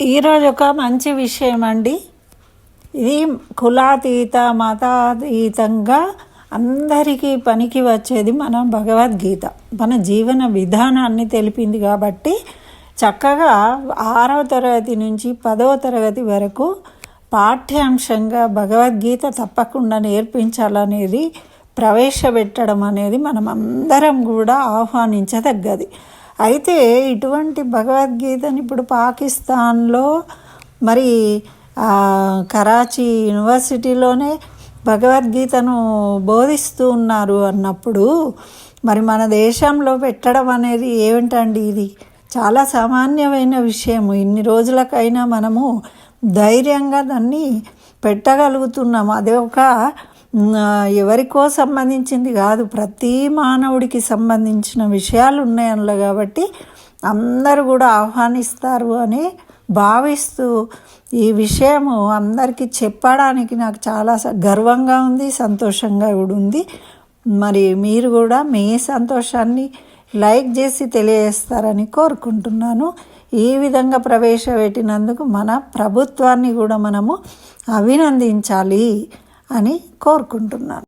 ఈరోజు ఒక మంచి విషయం అండి ఇది కులాతీత మతాతీతంగా అందరికీ పనికి వచ్చేది మన భగవద్గీత మన జీవన విధానాన్ని తెలిపింది కాబట్టి చక్కగా ఆరవ తరగతి నుంచి పదవ తరగతి వరకు పాఠ్యాంశంగా భగవద్గీత తప్పకుండా నేర్పించాలనేది ప్రవేశపెట్టడం అనేది మనం అందరం కూడా ఆహ్వానించదగ్గది. అయితే ఇటువంటి భగవద్గీతని ఇప్పుడు పాకిస్తాన్లో మరి కరాచీ యూనివర్సిటీలోనే భగవద్గీతను బోధిస్తూ ఉన్నారు అన్నప్పుడు మరి మన దేశంలో పెట్టడం అనేది ఏమిటండి ఇది? చాలా సామాన్యమైన విషయము. ఇన్ని రోజులకైనా మనము ధైర్యంగా దాన్ని పెట్టగలుగుతున్నాము. అదే ఒక ఎవరికో సంబంధించింది కాదు ప్రతి మానవుడికి సంబంధించిన విషయాలు ఉన్నాయి అందులో కాబట్టి అందరూ కూడా ఆహ్వానిస్తారు అని భావిస్తూ ఈ విషయము అందరికీ చెప్పడానికి నాకు చాలా స- గర్వంగా ఉంది సంతోషంగా కూడా ఉంది. మరి మీరు కూడా మీ సంతోషాన్ని లైక్ చేసి తెలియజేస్తారని కోరుకుంటున్నాను. ఈ విధంగా ప్రవేశపెట్టినందుకు మన ప్రభుత్వాన్ని కూడా మనము అభినందించాలి. అని కోరుకుంటున్నాను.